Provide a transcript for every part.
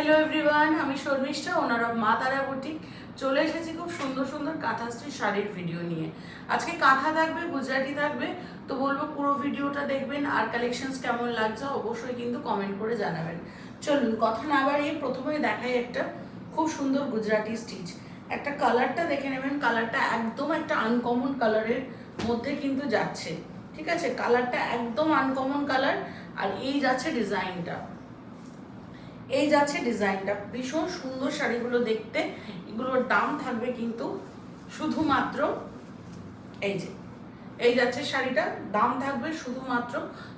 Hello everyone আমি শর্মিষ্ঠা ওনার মা তারা বুটিক চলে এসেছি খুব সুন্দর সুন্দর কাঁথাস্ত্রী শাড়ির ভিডিও নিয়ে। আজকে কাঁথা থাকবে, গুজরাটি থাকবে, তো বলব পুরো ভিডিওটা দেখবেন, আর কালেকশনস কেমন লাগছে অবশ্যই কিন্তু কমেন্ট করে জানাবেন। চলুন, কথা না বাড়িয়ে প্রথমে দেখাই একটা খুব সুন্দর গুজরাটি স্টিচ একটা কালারটা দেখে নেবেন কালারটা একদম একটা আনকমন কালারের মধ্যে কিন্তু যাচ্ছে। ঠিক আছে? কালারটা একদম আনকমন কালার আর এই যাচ্ছে ডিজাইনটা এই যাচ্ছে ডিজাইনটা, ভীষণ সুন্দর শাড়িগুলো দেখতে। এগুলোর দাম থাকবে কিন্তু শুধুমাত্র এই যে, এই যাচ্ছে শাড়িটা, দাম থাকবে শুধুমাত্র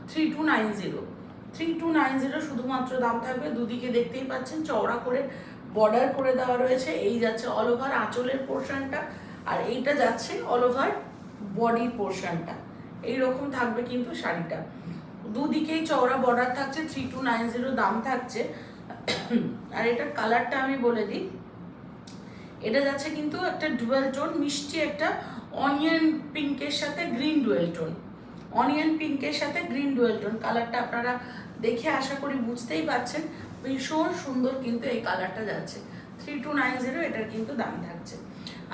three two nine zero three two nine zero শুধুমাত্র দাম থাকবে, দুদিকে দেখতেই পাচ্ছেন, চওড়া করে বর্ডার করে দেওয়া রয়েছে। এই যাচ্ছে অল ওভার আঁচলের পোর্শনটা আর এইটা যাচ্ছে অল ওভার বডির পোর্শনটা এইরকম থাকবে কিন্তু শাড়িটা। দুদিকেই চওড়া বর্ডার থাকছে থ্রি টু নাইন জিরো দাম থাকছে। আর এটার কালারটা আমি বলে দিই। এটা যাচ্ছে কিন্তু একটা ডুয়েল টোন মিষ্টি একটা অনিয়ন পিঙ্কের সাথে গ্রিন ডুয়েল টোন অনিয়ন পিঙ্কের সাথে গ্রিন ডুয়েল টোন কালারটা আপনারা দেখে আশা করি বুঝতেই পাচ্ছেন ভীষণ সুন্দর কিন্তু এই কালারটা যাচ্ছে। থ্রি টু নাইন জিরো এটার কিন্তু দাম থাকছে।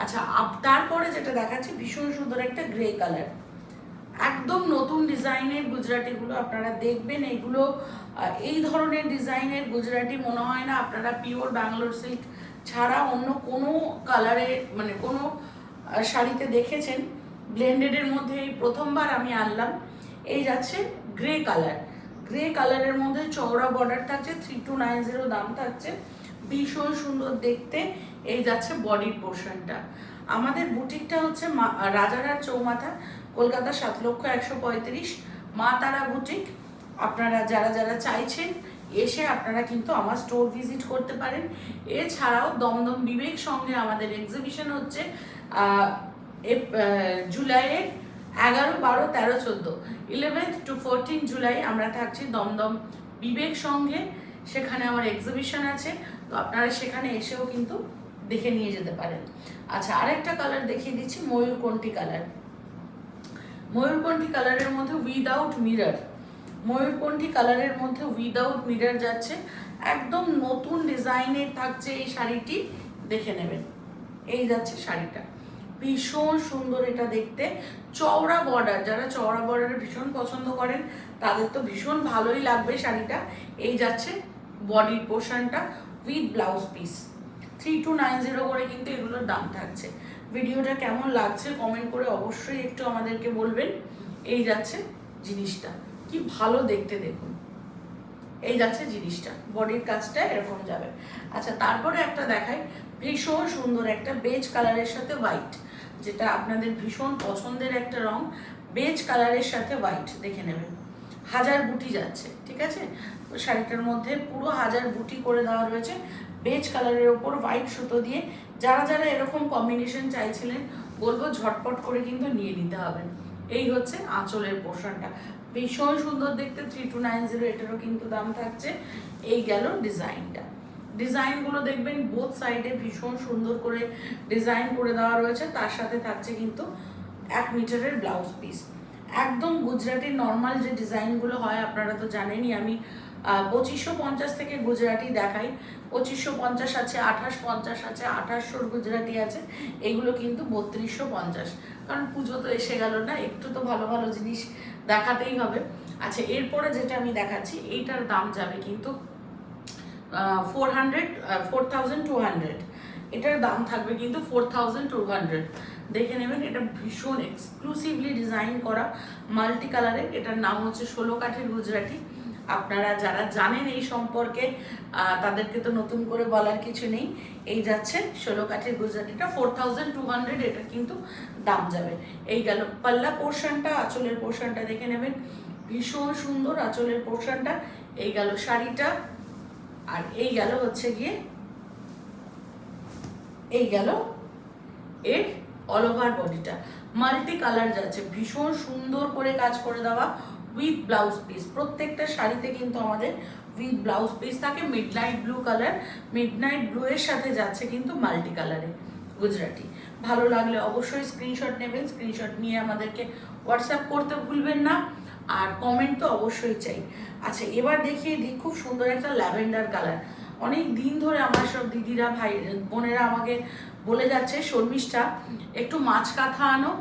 আচ্ছা তারপরে যেটা দেখাচ্ছে, ভীষণ সুন্দর একটা গ্রে কালার একদম নতুন ডিজাইনের গুজরাটিগুলো আপনারা দেখবেন। আহ, এই ধরনের ডিজাইনের গুজরাটি মনে হয় না আপনারা পিওর ব্যাঙ্গালোর সিল্ক ছাড়া অন্য কোনো কালারে মানে কোনো শাড়িতে দেখেছেন? ব্লেন্ডেডের মধ্যে এই প্রথমবার আমি আনলাম। এই যাচ্ছে গ্রে কালার গ্রে কালারের মধ্যে চওড়া বর্ডার থাকছে থ্রি টু নাইন জিরো দাম থাকছে। ভীষণ সুন্দর দেখতে। এই যাচ্ছে বডির পোর্শনটা আমাদের বুটিকটা হচ্ছে রাজারহাট চৌমাথা। কলকাতা সাত লক্ষ একশো পঁয়ত্রিশ। মা তারা বুটিক। আপনারা যারা যারা চাইছেন, এসে আপনারা কিন্তু আমার স্টোর ভিজিট করতে পারেন। এছাড়াও দমদম বিবেক সঙ্গে আমাদের এক্সিবিশন হচ্ছে জুলাইয়ের এগারো, বারো, তেরো, চোদ্দ। ইলেভেন্থ টু ফোরটিন জুলাই আমরা থাকছি দমদম বিবেক সঙ্গে। সেখানে আমার এক্সিবিশন আছে। তো আপনারা সেখানে এসেও কিন্তু দেখে নিয়ে যেতে পারেন। আচ্ছা আরেকটা কালার দেখিয়ে দিচ্ছি ময়ূরকণ্ঠী কালার ময়ূরকণ্ঠী কালারের মধ্যে উইদাউট মিরর ময়ূরকণ্ঠী কালারের মধ্যে উইদাউট মিরর যাচ্ছে। একদম নতুন ডিজাইনের থাকছে এই শাড়িটি। দেখে নেবেন। এই যাচ্ছে শাড়িটা। ভীষণ সুন্দর এটা দেখতে। চওড়া বর্ডার যারা চওড়া বর্ডার ভীষণ পছন্দ করেন, তাদের তো ভীষণ ভালোই লাগবে শাড়িটা। এই যাচ্ছে বডির পোর্শনটা with blouse piece three two nine zero করে কিন্তু এগুলোর দাম থাকছে। ভিডিওটা কেমন লাগছে কমেন্ট করে অবশ্যই একটু আমাদেরকে বলবেন। এই যাচ্ছে জিনিসটা। কি ভালো দেখতে দেখুন। এই যাচ্ছে জিনিসটা। বডির কাজটা এরকম যাবে। আচ্ছা তারপরে একটা দেখাই। ভীষণ সুন্দর একটা বেজ কালারের সাথে হোয়াইট যেটা আপনাদের ভীষণ পছন্দের একটা রং। বেজ কালারের সাথে হোয়াইট দেখে নেবেন। হাজার বুটি যাচ্ছে, ঠিক আছে? শাড়িটার মধ্যে পুরো হাজার বুটি করে দেওয়া রয়েছে। বেজ কালারের ওপর হোয়াইট সুতো দিয়ে যারা যারা এরকম কম্বিনেশন চাইছিলেন, বলব ঝটপট করে কিন্তু নিয়ে নিতে হবে। এই হচ্ছে আঁচলের পোর্শনটা ভীষণ সুন্দর দেখতে থ্রি টু নাইন জিরো এটারও কিন্তু দাম থাকছে। এই গেল ডিজাইনটা। ডিজাইনগুলো দেখবেন বোথ সাইডে ভীষণ সুন্দর করে ডিজাইন করে দেওয়া রয়েছে। তার সাথে থাকছে কিন্তু এক মিটারের ব্লাউজ পিস একদম গুজরাটির নর্মাল যে ডিজাইনগুলো হয়, আপনারা তো জানেনই, আমি পঁচিশশো পঞ্চাশ থেকে গুজরাটি দেখাই। পঁচিশশো পঞ্চাশ আছে আঠাশ পঞ্চাশ আছে, আঠাশশোর গুজরাটি আছে, এগুলো কিন্তু বত্রিশশো পঞ্চাশ। কারণ পুজো তো এসে গেল না, একটু তো ভালো ভালো জিনিস দেখাতেই হবে। আচ্ছা এরপরে যেটা আমি দেখাচ্ছি, এইটার দাম যাবে কিন্তু four hundred four thousand two hundred এটার দাম থাকবে কিন্তু ফোর থাউজেন্ড টু হান্ড্রেড দেখে নেবেন, এটা ভীষণ এক্সক্লুসিভলি ডিজাইন করা মাল্টি কালারের এটার নাম হচ্ছে ষোলো কাঠের গুজরাটি। আপনারা যারা জানেন এই সম্পর্কে তাদেরকে তো নতুন করে বলার কিছু নেই। এই যাচ্ছে ষোলো কাঠের গুজরাটিটা ফোর থাউজেন্ড টু হান্ড্রেড এটা কিন্তু দাম যাবে। এই গেল পাল্লা পোর্শনটা, আঁচলের পোর্শনটা দেখে নেবেন। ভীষণ সুন্দর আঁচলের পোর্শনটা। এই গেল শাড়িটা, আর এই গেল হচ্ছে গিয়ে, এই গেল এর অল ওভার বডিটা মাল্টি কালার যাচ্ছে, ভীষণ সুন্দর করে কাজ করে দেওয়া। উইথ ব্লাউজ পিস প্রত্যেকটা শাড়িতে কিন্তু আমাদের উইথ ব্লাউজ পিস থাকে। Midnight blue colour midnight blue এর সাথে যাচ্ছে কিন্তু মাল্টি কালারে গুজরাটি। ভালো লাগলে অবশ্যই স্ক্রিনশট নেবেন। স্ক্রিনশট নিয়ে আমাদেরকে হোয়াটসঅ্যাপ করতে ভুলবেন না। আর কমেন্ট তো অবশ্যই চাই। আচ্ছা এবার দেখিয়ে দিই খুব সুন্দর একটা ল্যাভেন্ডার কালার অনেক দিন ধরে আমার সব দিদিরা, ভাই, বোনেরা আমাকে বলে যাচ্ছে, শর্মিষ্ঠা, একটু মাছ কাঁথা আনো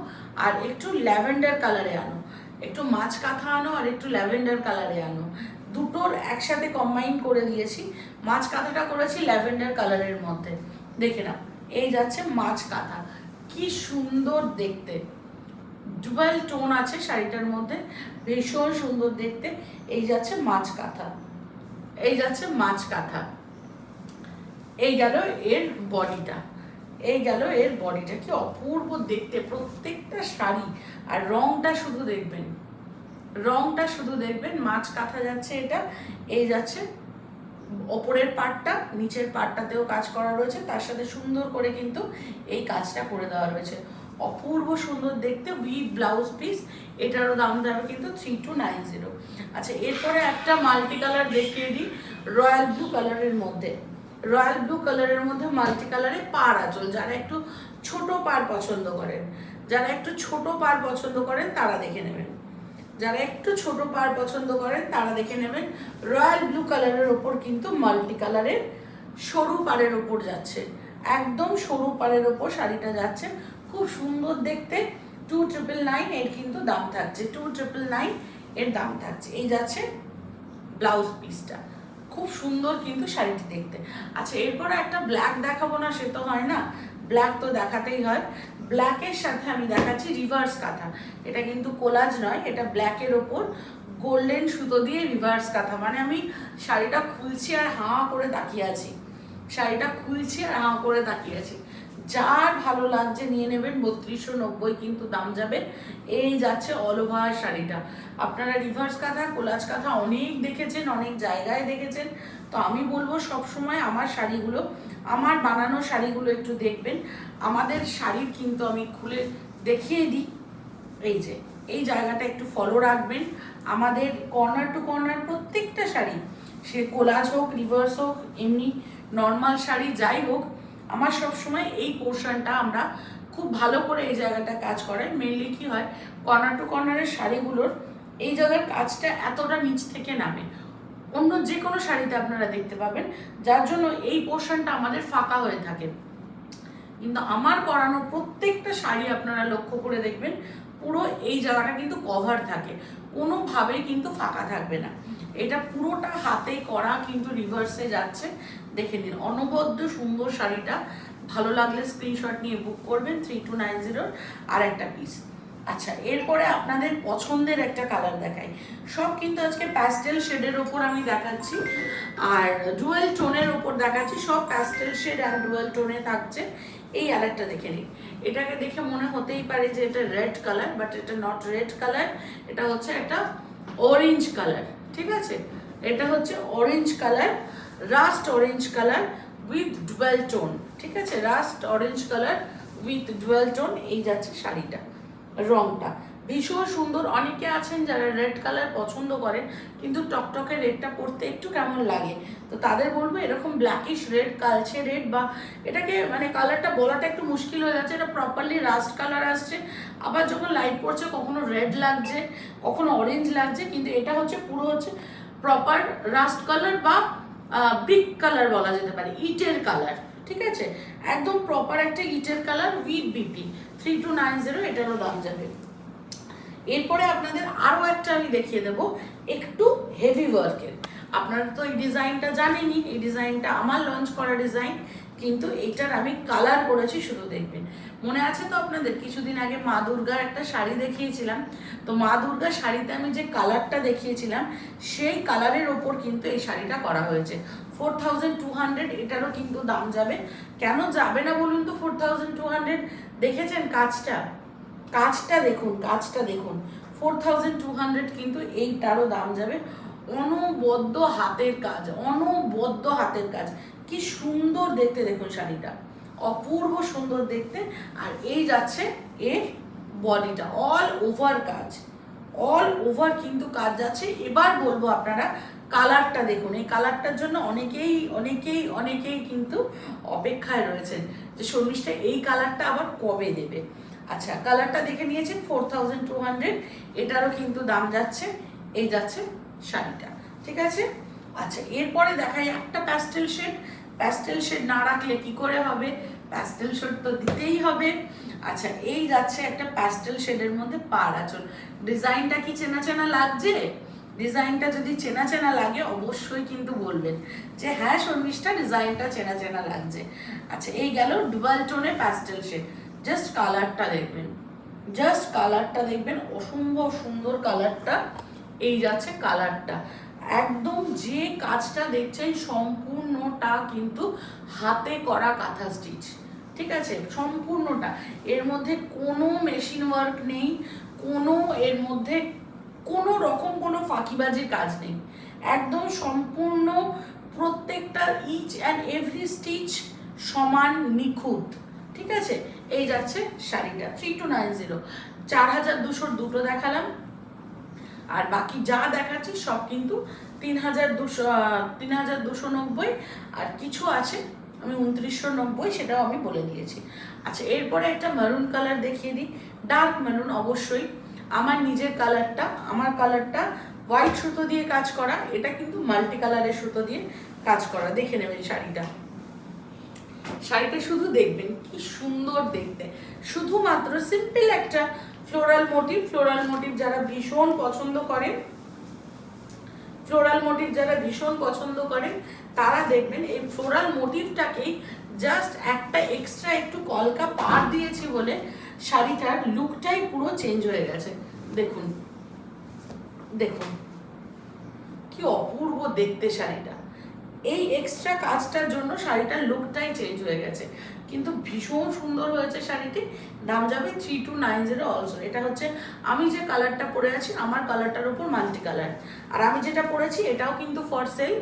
আর একটু ল্যাভেন্ডার কালারে আনো। একটু মাছ কাঁথা আনো আর একটু ল্যাভেন্ডার কালারে আনো। দুটোর একসাথে কম্বাইন করে দিয়েছি। মাছ কাঁথাটা করেছি ল্যাভেন্ডার কালারের মধ্যে। দেখে নাও, এই যাচ্ছে মাছ কাঁথা। কি সুন্দর দেখতে। ডুয়েল টোন আছে শাড়িটার মধ্যে। ভীষণ সুন্দর দেখতে। এই যাচ্ছে মাছ কাঁথা। এই যাচ্ছে মাছ কাঁথা। এই গেল এর বডিটা এই গেল, এর বডিটা কি অপূর্ব দেখতে, প্রত্যেকটা শাড়ি। আর রংটা শুধু দেখবেন, রংটা শুধু দেখবেন, মাছ কাঁথা যাচ্ছে এটা, এই যাচ্ছে ওপরের পার্টটা নিচের পার্টটাতেও কাজ করা রয়েছে, তার সাথে সুন্দর করে কিন্তু এই কাজটা করে দেওয়া রয়েছে। অপূর্ব সুন্দর দেখতে উইথ ব্লাউজ পিস এটারও দাম যাবে কিন্তু থ্রি টু নাইন জিরো আচ্ছা এরপরে একটা মাল্টি কালার দেখিয়ে দিই রয়্যাল ব্লু কালারের মধ্যে। রয়্যাল ব্লু কালারের মধ্যে মাল্টি কালারে পার আঁচল। যারা একটু ছোট পার পছন্দ করেন, যারা একটু ছোট পার পছন্দ করেন, তারা দেখে নেবেন। যারা একটু ছোট পার পছন্দ করেন, তারা দেখে নেবেন রয়্যাল ব্লু কালারের ওপর কিন্তু মাল্টি কালারের সরু পাড়ের ওপর যাচ্ছে। একদম সরু পাড়ের ওপর শাড়িটা যাচ্ছে। খুব সুন্দর দেখতে। টু ট্রিপল নাইন এর কিন্তু দাম থাকছে। টু ট্রিপল নাইন এর দাম থাকছে। এই যাচ্ছে ব্লাউজ পিসটা। খুব সুন্দর কিন্তু শাড়িটি দেখতে। আচ্ছা এরপরে একটা ব্ল্যাক দেখাবো না, সে তো হয় না। ব্ল্যাক তো দেখাতেই হয়। ব্ল্যাকের সাথে আমি দেখাচ্ছি রিভার্স কাঁথা। এটা কিন্তু কোলাজ নয়, এটা ব্ল্যাকের ওপর। গোল্ডেন সুতো দিয়ে রিভার্স কাঁথা। মানে আমি শাড়িটা খুলছি আর হাওয়া করে তাকিয়ে আছি। শাড়িটা খুলছি আর হাওয়া করে তাকিয়ে আছি। যার ভালো লাগছে নিয়ে নেবেন বত্রিশশো নব্বই কিন্তু দাম যাবে। এই যাচ্ছে অল ওভার শাড়িটা। আপনারা রিভার্স কাঁথা, কোলাজ কাঁথা অনেক দেখেছেন, অনেক জায়গায় দেখেছেন। তো আমি বলব সব সময় আমার শাড়িগুলো, আমার বানানো শাড়িগুলো একটু দেখবেন। আমাদের শাড়ির কিন্তু আমি খুলে দেখিয়ে দিই। এই যে, এই জায়গাটা একটু ফলো রাখবেন। আমাদের কর্নার টু কর্নার প্রত্যেকটা শাড়ি, সে কোলাজ হোক রিভার্স হোক, এমনি নর্মাল শাড়ি যাই হোক আমার সব সময় এই পোর্শনটা আমরা খুব ভালো করে এই জায়গাটা কাজ করাই। মেনলি কি হয় কর্নার টু কর্নারের শাড়িগুলোর এই জায়গার কাজটা এতটা নিচ থেকে নামে। অন্য যে কোনো শাড়িতে আপনারা দেখতে পাবেন, যার জন্য এই পোর্শনটা আমাদের ফাঁকা হয়ে থাকে। কিন্তু আমার করানো প্রত্যেকটা শাড়ি আপনারা লক্ষ্য করে দেখবেন, পুরো এই জায়গাটা কিন্তু কভার থাকে। কোনোভাবেই কিন্তু ফাঁকা থাকবে না। এটা পুরোটা হাতে করা কিন্তু রিভার্সে যাচ্ছে। দেখে নিন, অনবদ্য সুন্দর শাড়িটা। ভালো লাগলে স্ক্রিনশট নিয়ে বুক করবেন থ্রি টু নাইন জিরোর আর একটা পিস আচ্ছা এরপরে আপনাদের পছন্দের একটা কালার দেখাই। সব কিন্তু আজকে প্যাস্টেল শেডের ওপর আমি দেখাচ্ছি, আর ডুয়েল টোনের ওপর দেখাচ্ছি। সব প্যাস্টেল শেড আর ডুয়েল টোনে থাকছে। এই আরেকটা দেখে নিন। এটাকে দেখে মনে হতেই পারে যে এটা রেড কালার বাট এটা নট রেড কালার এটা হচ্ছে একটা অরেঞ্জ কালার ঠিক আছে? এটা হচ্ছে orange colour rust orange colour with dual tone ঠিক আছে? Rust orange colour with dual tone এই যাচ্ছে শাড়িটা, রংটা। ভীষণ সুন্দর। অনেকে আছেন যারা রেড কালার পছন্দ করেন, কিন্তু টকটকে রেডটা পরতে একটু কেমন লাগে? তো তাদের বলব এরকম ব্ল্যাকিশ রেড কালচে রেড বা এটাকে মানে কালারটা বলাটা একটু মুশকিল হয়ে যাচ্ছে। এটা প্রপারলি রাস্ট কালার আসছে। আবার যখন লাইট পড়ছে, কখনো রেড লাগছে, কখনো অরেঞ্জ লাগছে, কিন্তু এটা হচ্ছে পুরো হচ্ছে প্রপার রাস্ট কালার বা ব্রিক কালার বলা যেতে পারে, ইটের কালার ঠিক আছে? একদম প্রপার একটা ইটের colour with BP three two nine zero এটারও দাম যাবে। এরপরে আপনাদের আরও একটা আমি দেখিয়ে দেব, একটু হেভি ওয়ার্কের আপনারা তো এই ডিজাইনটা জানেনই, এই ডিজাইনটা আমার লঞ্চ করা ডিজাইন কিন্তু এটার আমি কালার করেছি, শুধু দেখবেন। মনে আছে তো আপনাদের, কিছুদিন আগে মা দুর্গার একটা শাড়ি দেখিয়েছিলাম। তো মা দুর্গার শাড়িতে আমি যে কালারটা দেখিয়েছিলাম, সেই কালারের ওপর কিন্তু এই শাড়িটা করা হয়েছে। ফোর থাউজেন্ড টু হান্ড্রেড এটারও কিন্তু দাম যাবে। কেন যাবে না বলুন তো ফোর থাউজেন্ড টু হান্ড্রেড দেখেছেন কাজটা? কাজটা দেখুন কাজটা দেখুন। ফোর থাউজেন্ড টু হান্ড্রেড কিন্তু এইটারও দাম যাবে। অনবদ্য হাতের কাজ, অনবদ্য হাতের কাজ। কি সুন্দর দেখতে দেখুন শাড়িটা। অপূর্ব সুন্দর দেখতে। আর এই যাচ্ছে এর বডিটা অল ওভার কাজ। অল ওভার কিন্তু কাজ যাচ্ছে। এবার বলব আপনারা কালারটা দেখুন। এই কালারটার জন্য অনেকেই অনেকেই অনেকেই কিন্তু অপেক্ষায় রয়েছেন যে শর্মিষ্ঠা, এই কালারটা আবার কবে দেবে? আচ্ছা কালারটা দেখে নিয়েছেন ফোর থাউজেন্ড টু হান্ড্রেড এটারও কিন্তু দাম যাচ্ছে, এই যাচ্ছে শাড়িটা, ঠিক আছে? আচ্ছা এরপরে দেখাই একটা প্যাস্টেল শেড প্যাস্টেল শেড না রাখলে কি করে হবে? প্যাস্টেল শেড তো দিতেই হবে। আচ্ছা এই যাচ্ছে একটা প্যাস্টেল শেডের মধ্যে পার আচল। ডিজাইনটা কি চেনা চেনা লাগছে? ডিজাইনটা যদি চেনা চেনা লাগে, অবশ্যই কিন্তু বলবেন যে হ্যাঁ শর্মিষ্ঠা ডিজাইনটা চেনা চেনা লাগছে। আচ্ছা এই গেল ডুয়াল টোনে প্যাস্টেল শেড জাস্ট কালারটা দেখবেন। জাস্ট কালারটা দেখবেন, অসম্ভব সুন্দর কালারটা এই যাচ্ছে কালারটা একদম যে কাজটা দেখছেন, সম্পূর্ণটা কিন্তু হাতে করা কাঁথা স্টিচ ঠিক আছে? সম্পূর্ণটা। এর মধ্যে কোনো মেশিন ওয়ার্ক নেই, কোনো এর মধ্যে কোনো রকম কোনো ফাঁকিবাজির কাজ নেই। একদম সম্পূর্ণ প্রত্যেকটা ইচ অ্যান্ড এভরি স্টিচ সমান নিখুঁত। ঠিক আছে? এই যাচ্ছে শাড়িটা থ্রি টু নাইন জিরো চার হাজার দুশোর দুটো দেখালাম। আর বাকি যা দেখাচ্ছি সব কিন্তু তিন হাজার দুশো তিন হাজার দুশো নব্বই। আর কিছু আছে, আমি উনত্রিশশো নব্বই, সেটাও আমি বলে দিয়েছি। আচ্ছা এরপরে একটা মেরুন কালার দেখিয়ে দিই। ডার্ক মেরুন অবশ্যই। আমার নিজের কালারটা আমার কালারটা হোয়াইট সুতো দিয়ে কাজ করা, এটা কিন্তু মাল্টি কালারের সুতো দিয়ে কাজ করা। দেখে নেবেন শাড়িটা। শাড়িটা শুধু দেখবেন, কি সুন্দর দেখতে। শুধুমাত্র সিম্পল একটা ফ্লোরাল মোটিভ ফ্লোরাল মোটিভ যারা ভীষণ পছন্দ করেন ফ্লোরাল মোটিভ যারা ভীষণ পছন্দ করেন, তারা দেখবেন এই ফ্লোরাল মোটিভটাকেই জাস্ট একটা এক্সট্রা একটু কলকা পার দিয়েছি বলে শাড়িটার লুকটাই পুরো চেঞ্জ হয়ে গেছে। দেখুন দেখুন, কি অপূর্ব দেখতে শাড়িটা। এই এক্সট্রা কাজটার জন্য শাড়িটার লুকটাই চেঞ্জ হয়ে গেছে। কিন্তু ভীষণ সুন্দর হয়েছে শাড়িটি। দাম যাবে three two nine zero also এটা হচ্ছে, আমি যে কালারটা পরে আছি, আমার কালারটার উপর মাল্টি কালার আর আমি যেটা পরেছি, এটাও কিন্তু ফর সেল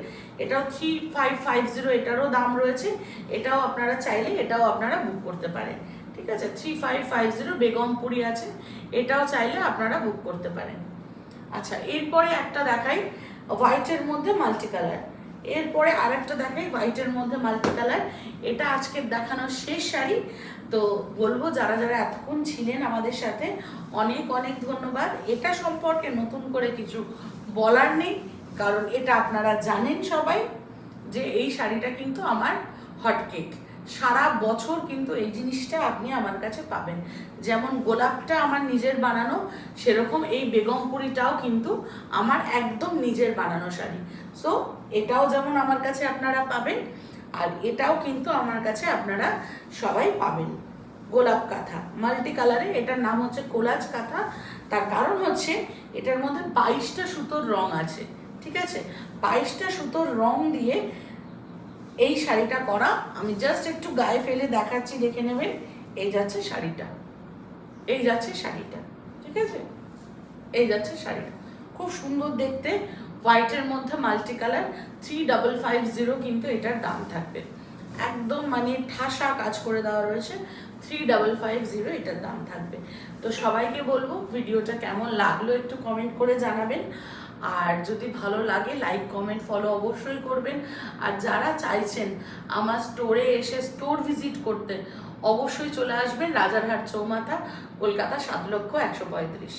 এটাও থ্রি ফাইভ ফাইভ জিরো এটারও দাম রয়েছে। এটাও আপনারা চাইলে এটাও আপনারা বুক করতে পারেন। ঠিক আছে? Three five five zero Begampuri আছে। এটাও চাইলে আপনারা বুক করতে পারেন। আচ্ছা এরপরে একটা দেখাই হোয়াইটের মধ্যে মাল্টি কালার এরপরে আরেকটা দেখাই হোয়াইটের মধ্যে মাল্টি কালার এটা আজকে দেখানোর শেষ শাড়ি তো বলব, যারা যারা এতক্ষণ ছিলেন আমাদের সাথে, অনেক অনেক ধন্যবাদ। এটা সম্পর্কে নতুন করে কিছু বলার নেই, কারণ এটা আপনারা জানেন সবাই যে এই শাড়িটা কিন্তু আমার হটকেক সারা বছর কিন্তু এই জিনিসটা আপনি আমার কাছে পাবেন। যেমন গোলাপটা আমার নিজের বানানো, সেরকম এই বেগমপুরিটাও কিন্তু আমার একদম নিজের বানানো শাড়ি। সো এটাও যেমন আমার কাছে আপনারা পাবেন, আর এটাও কিন্তু আমার কাছে আপনারা সবাই পাবেন। গোলাপ কাঁথা মাল্টি কালারে এটার নাম হচ্ছে কোলাজ কাঁথা। তার কারণ হচ্ছে, এটার মধ্যে বাইশটা সুতোর রং আছে, ঠিক আছে? বাইশটা সুতোর রং দিয়ে এই শাড়িটা করা, আমি জাস্ট একটু গায়ে ফেলে দেখাচ্ছি, দেখে নেবেন। এই যাচ্ছে শাড়িটা, এই যাচ্ছে শাড়িটা, ঠিক আছে? এই যাচ্ছে শাড়িটা। খুব সুন্দর দেখতে হোয়াইটের মধ্যে multi colour three double five zero কিন্তু এটার দাম থাকবে। একদম মানে ঠাসা কাজ করে দেওয়া রয়েছে থ্রি ডাবল ফাইভ জিরো এটার দাম থাকবে। তো সবাইকে বলব, ভিডিওটা কেমন লাগল একটু কমেন্ট করে জানাবেন। আর যদি ভালো লাগে লাইক কমেন্ট ফলো অবশ্যই করবেন। আর যারা চাইছেন আমার স্টোরে এসে স্টোর ভিজিট করতে, অবশ্যই চলে আসবেন রাজারহাট চৌমাথা, কলকাতা সাত লক্ষ একশো পঁয়ত্রিশ।